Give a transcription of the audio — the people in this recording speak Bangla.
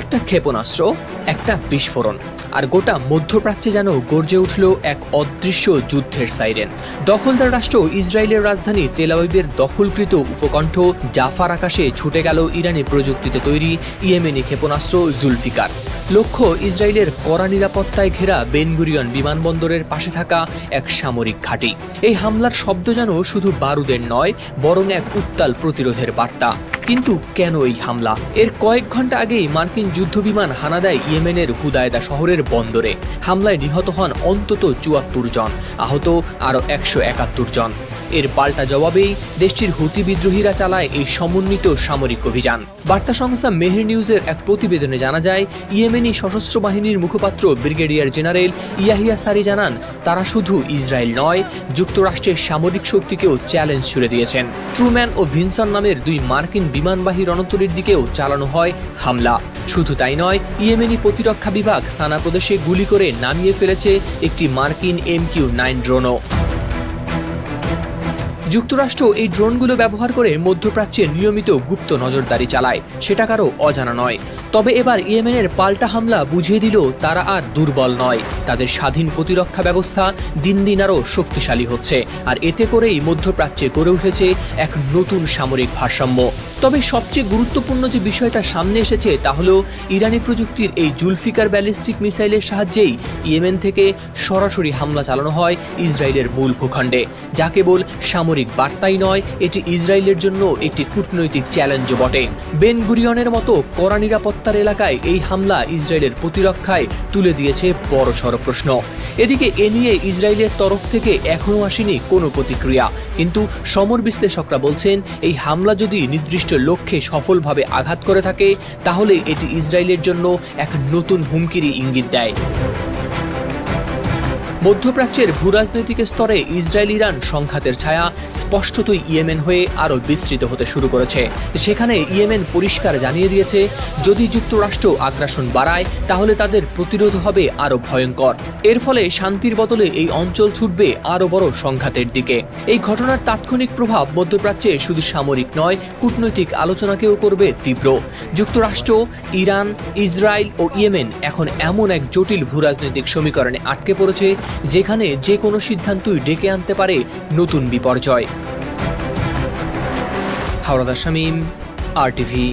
একটা ক্ষেপণাস্ত্র, একটা বিস্ফোরণ, আর গোটা মধ্যপ্রাচ্যে যেন গর্জে উঠল এক অদৃশ্য যুদ্ধের সাইরেন। দখলদার রাষ্ট্র ইসরায়েলের রাজধানী তেলাবিবের দখলকৃত উপকণ্ঠ জাফার আকাশে ছুটে গেল ইরানি প্রযুক্তিতে তৈরি ইয়েমেনি ক্ষেপণাস্ত্র জুলফিকার। লক্ষ্য, ইসরায়েলের কড়া নিরাপত্তায় ঘেরা বেনগুরিয়ন বিমানবন্দরের পাশে থাকা এক সামরিক ঘাঁটি। এই হামলার শব্দ যেন শুধু বারুদের নয়, বরং এক উত্তাল প্রতিরোধের বার্তা। কিন্তু কেন এই হামলা? এর কয়েক ঘণ্টা আগেই মার্কিন যুদ্ধবিমান হানা দেয় ইয়েমেনের হুদায়দা শহরের বন্দরে হামলায় নিহত হন অন্তত চুয়াত্তর জন, আহত আরও একশো একাত্তর জন। এর পাল্টা জবাবেই দেশটির হুতি বিদ্রোহীরা চালায় এই সমন্বিত সামরিক অভিযান। বার্তা সংস্থা মেহের নিউজের এক প্রতিবেদনে জানা যায়, ইয়েমেনি সশস্ত্র বাহিনীর মুখপাত্র ব্রিগেডিয়ার জেনারেল ইয়াহিয়া সারি জানান, তারা শুধু ইসরায়েল নয়, যুক্তরাষ্ট্রের সামরিক শক্তিকেও চ্যালেঞ্জ ছুড়ে দিয়েছেন। ট্রুম্যান ও ভিনসন নামের দুই মার্কিন বিমানবাহী রণতরীর দিকেও চালানো হয় হামলা। শুধু তাই নয়, ইয়েমেনি প্রতিরক্ষা বিভাগ সানা প্রদেশে গুলি করে নামিয়ে ফেলেছে একটি মার্কিন এম কিউ নাইন ড্রোনও। যুক্তরাষ্ট্র এই ড্রোনগুলো ব্যবহার করে মধ্যপ্রাচ্যে নিয়মিত গুপ্ত নজরদারি চালায়। সেটা কারও অজানা নয়। তবে এবার ইয়েমেনের পাল্টা হামলা বুঝিয়ে দিল তারা আর দুর্বল নয়। তাদের স্বাধীন প্রতিরক্ষা ব্যবস্থা দিন দিন আরও শক্তিশালী হচ্ছে। আর এতে করেই মধ্যপ্রাচ্যে গড়ে উঠেছে এক নতুন সামরিক ভারসাম্য। তবে সবচেয়ে গুরুত্বপূর্ণ যে বিষয়টা সামনে এসেছে তা হল ইরানি প্রযুক্তির এই জুলফিকার ব্যালিস্টিক মিসাইলের সাহায্যেই ইয়েমেন থেকে সরাসরি হামলা চালানো হয় ইসরায়েলের মূল ভূখণ্ডে। যা কেবল সামরিক বার্তাই নয়, এটি ইসরায়েলের জন্য একটি কূটনৈতিক চ্যালেঞ্জও বটে। বেন গুরিয়নের মতো কড়া নিরাপত্তার এলাকায় এই হামলা ইসরায়েলের প্রতিরক্ষায় তুলে দিয়েছে বড়সড় প্রশ্ন। এদিকে এ নিয়ে ইসরায়েলের তরফ থেকে এখনও আসেনি কোনো প্রতিক্রিয়া। কিন্তু সমর বিশ্লেষকরা বলছেন, এই হামলা যদি নির্দিষ্ট লক্ষ্যে সফলভাবে আঘাত করে থাকে, তাহলে এটি ইসরায়েলের জন্য এক নতুন হুমকিরই ইঙ্গিত দেয়। মধ্যপ্রাচ্যের ভূরাজনৈতিক স্তরে ইসরায়েল ইরান সংঘাতের ছায়া স্পষ্টতই ইয়েমেন হয়ে আরও বিস্তৃত হতে শুরু করেছে। সেখানে ইয়েমেন পরিষ্কার জানিয়ে দিয়েছে, যদি যুক্তরাষ্ট্র আগ্রাসন বাড়ায়, তাহলে তাদের প্রতিরোধ হবে আরও ভয়ঙ্কর। এর ফলে শান্তির বদলে এই অঞ্চল ছুটবে আরও বড় সংঘাতের দিকে। এই ঘটনার তাৎক্ষণিক প্রভাব মধ্যপ্রাচ্যে শুধু সামরিক নয়, কূটনৈতিক আলোচনাকেও করবে তীব্র। যুক্তরাষ্ট্র, ইরান, ইসরায়েল ও ইয়েমেন এখন এমন এক জটিল ভূরাজনৈতিক সমীকরণে আটকে পড়েছে, যেখানে যে কোনো সিদ্ধান্তই ডেকে আনতে পারে নতুন বিপর্যয়। হাওড়াদার শামীম আর টিভি